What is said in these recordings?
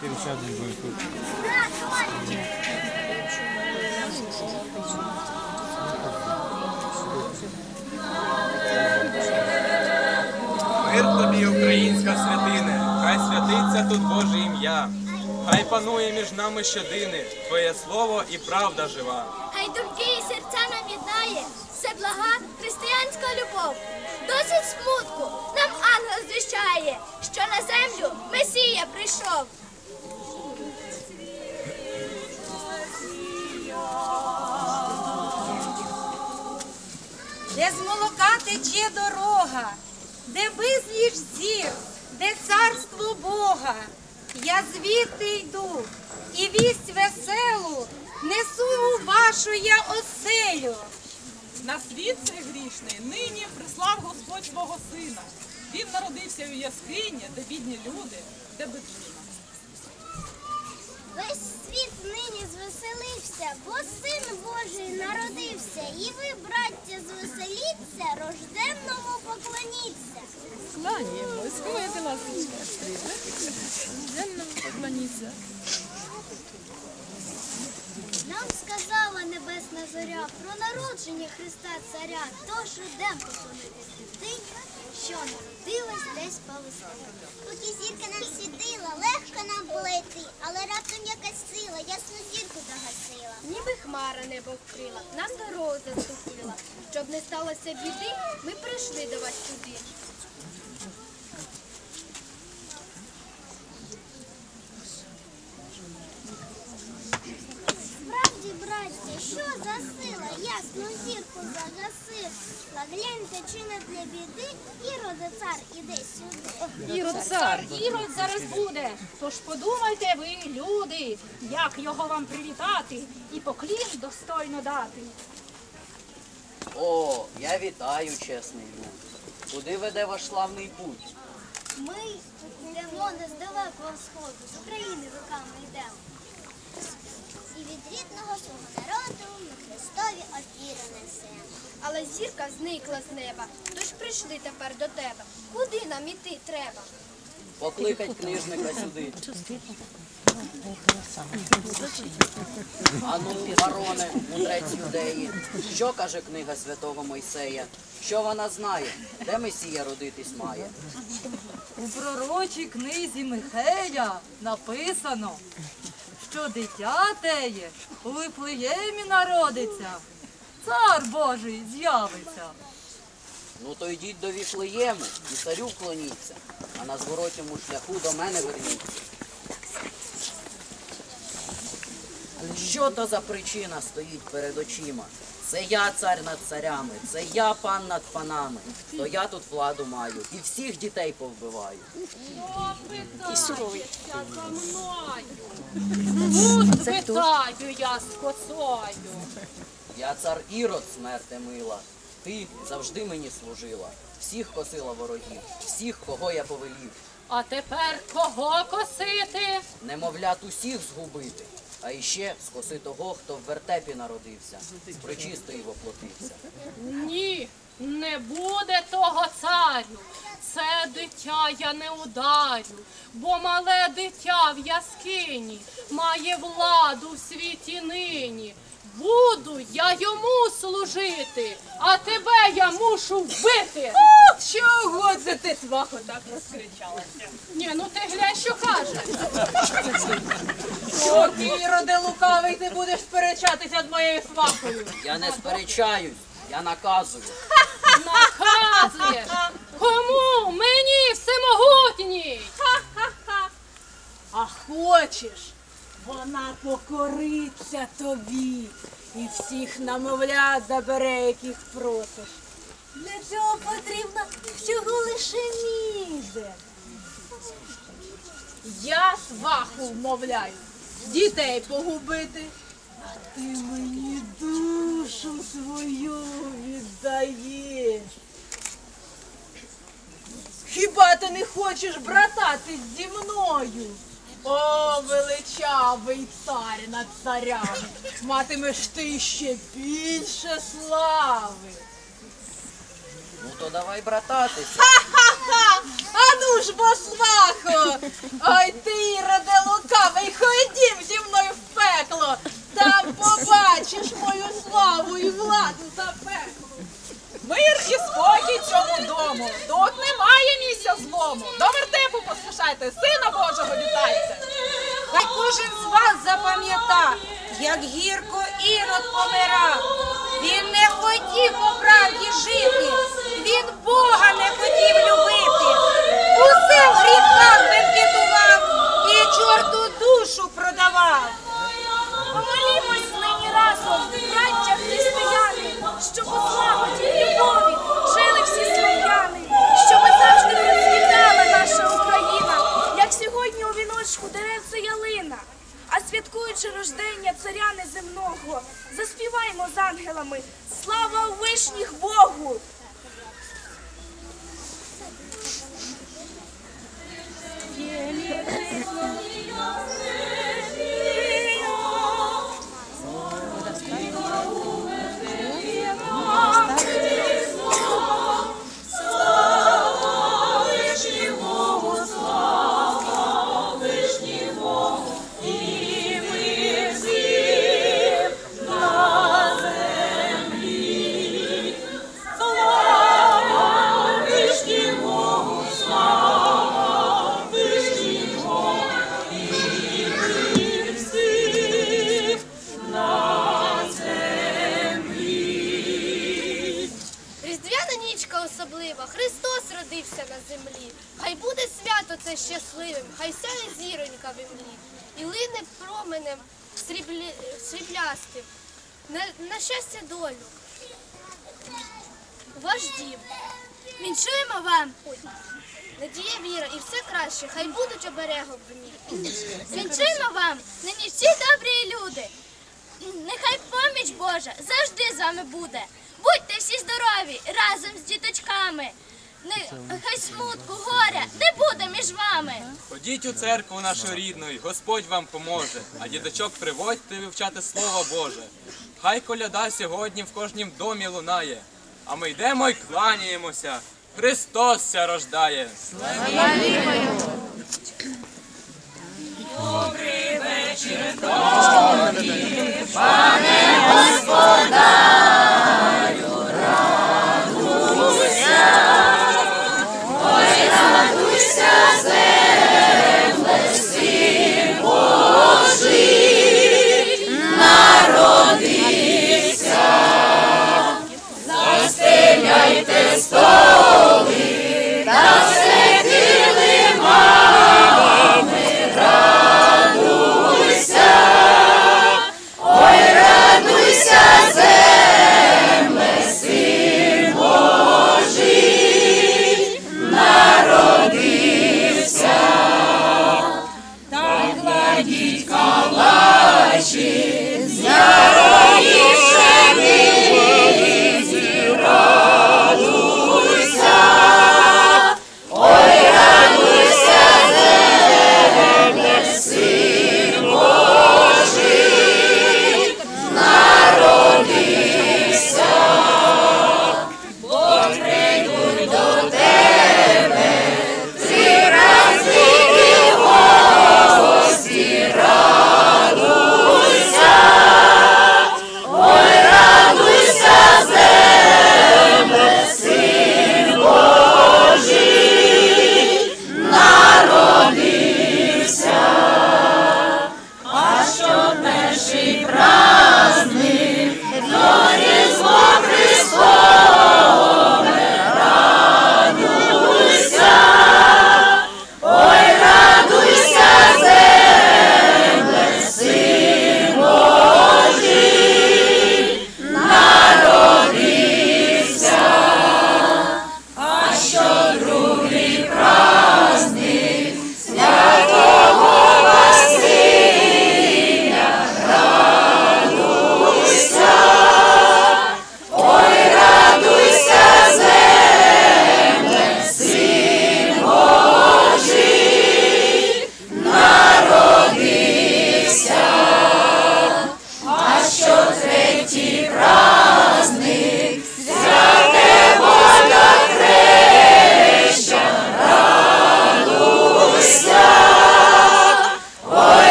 Пересядешь будет. Мир тобі, українська святине, хай святиться тут Боже ім'я. Хай панує між нами щодини, Твоє слово і правда жива. Хай думки і серця нам єднає, все блага християнська любов. Досить смутку нам ангел звіщає, що на землю Месія прийшов. Де з молока тече дорога, де безліч зір, де царство Бога. Я звідти йду і вість веселу несу у вашу я оселю. На світ цей грішний нині прислав Господь свого сина. Він народився у яскині, де бідні люди, де безжина. Нині звеселився, бо син Божий народився. І ви, браття, звеселіться, рожденному поклоніться. Кланяємось, ховайте ласка, рожденному поклоніться. Нам сказала небесна зоря про народження Христа Царя, тож ідем поклонитися тим, що народилась десь Палестині. Поки зірка нам світила, легко нам було йти, але раптом якась сила ясну зірку загасила. Ніби хмара небо вкрила, нам дорогу заступила. Щоб не сталося біди, ми прийшли до вас сюди. Справді, браття, що за сила ясну зірку загасила? Гляньте, чи не для біди, ірода цар іде сюди. Ірод цар, Ірод зараз буде. Тож подумайте ви, люди, як його вам привітати і поклін достойно дати. О, я вітаю, чесний люд. Куди веде ваш славний путь? Ми йдемо не з далекого сходу, з України руками йдемо. І від рідного свого народу ми Христові опіру несемо. Але зірка зникла з неба, тож прийшли тепер до тебе. Куди нам іти треба? Покликать книжника сюди. Ану, бароне, мудрець юдеї, що каже книга святого Мойсея? Що вона знає? Де Месія родитись має? У пророчій книзі Михея написано, що дитя теє у Виплеємі народиться, цар Божий з'явиться. Ну то йдіть до Віфлеєму і царю вклоніться, а на зворотньому шляху до мене верніться. Що то за причина стоїть перед очима? Це я цар над царями, це я пан над панами. То я тут владу маю і всіх дітей повбиваю. І суровий. за мною. Тут питаю я з косою. Я цар Ірод, смерте мила. Ти завжди мені служила, всіх косила ворогів, всіх, кого я повелів. А тепер кого косити? Немовлят усіх згубити, а іще скоси того, хто в вертепі народився, з причистої воплотився. Ні, не буде того царю. Це дитя я не ударю, бо мале дитя в яскині має владу в світі нині. Буду я йому служити, а тебе я мушу вбити. Чого це ти свахо так розкричалася? Ні, ну ти глянь, що каже. О, ти, Іроде лукавий, ти будеш сперечатися з моєю свахою. Я не сперечаюсь, я наказую. Наказуєш. Кому? Мені всемогутній. А хочеш, вона покориться тобі і всіх намовлят забере, яких просиш. Для цього потрібно всього лише мізер. Я сваху вмовляю. Дітей погубити. А Ти мені душу свою віддаєш. Хіба ти не хочеш брататись зі мною? О, величавий цар над царями, матимеш ти ще більше слави. Ну то давай брататися. Ха-ха! А ну ж бо свахо! Ой ти, Іроде Божого вітайте. Хай кожен з вас запам'ята, як гірко ірод помирав. Він не хотів по правді жити, з Слава вишніх Богу! Різдвяна зіронька в. І лине променем сріблі... сріблястим на, на щастя долю. Ваш дім. Віншуємо вам! Надія віра і все краще, хай будуть оберегом в ній. Вінчуємо вам, нині всі добрі люди. Нехай поміч Божа завжди з вами буде. Будьте всі здорові разом з діточками. Нехай смутку, горя не буде між вами. Ходіть у церкву нашу рідну, і Господь вам поможе, а діточок приводьте вивчати Слово Боже. Хай коляда сьогодні в кожнім домі лунає, а ми йдемо й кланяємося. Христос ся рождає. Ой,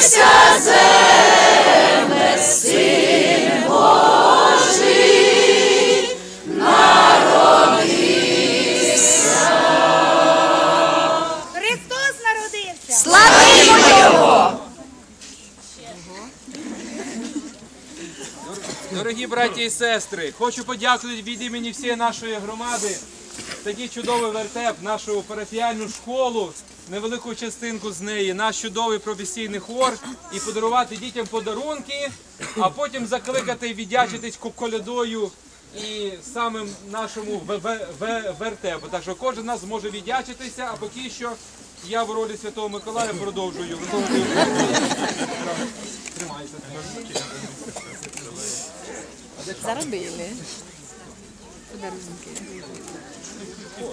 Вся земле, Син Божий народився. Христос народився. Славимо Його! Дорогі браті і сестри, хочу подякувати від імені всієї нашої громади. Такий чудовий вертеп, нашу парафіальну школу, невелику частинку з неї, наш чудовий професійний хор і подарувати дітям подарунки, а потім закликати віддячитись колядою і самим нашому вертепу. Так що кожен нас зможе віддячитися, а поки що я в ролі Святого Миколая продовжую. Тримайся. Заробили. А де ми пару? Всьому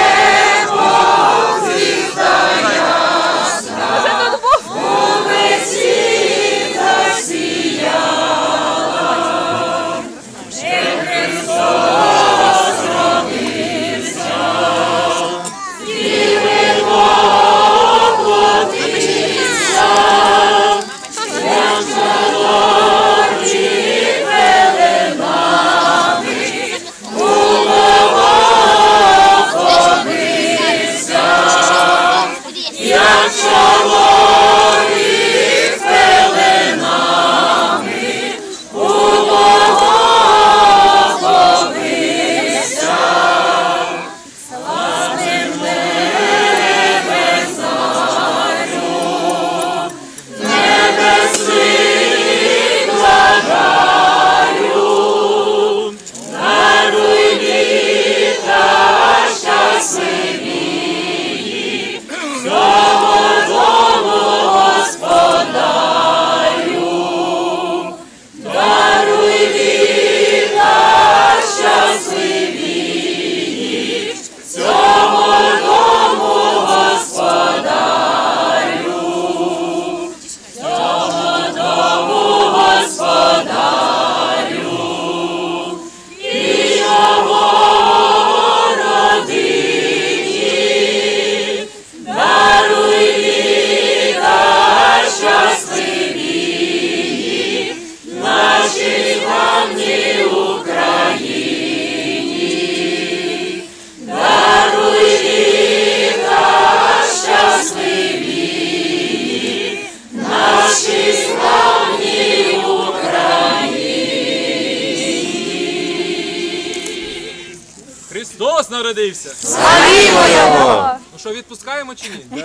народився. Славімо Його! Ну що, відпускаємо чи ні?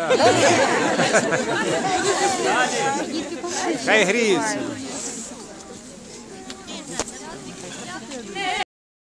Хай гріється.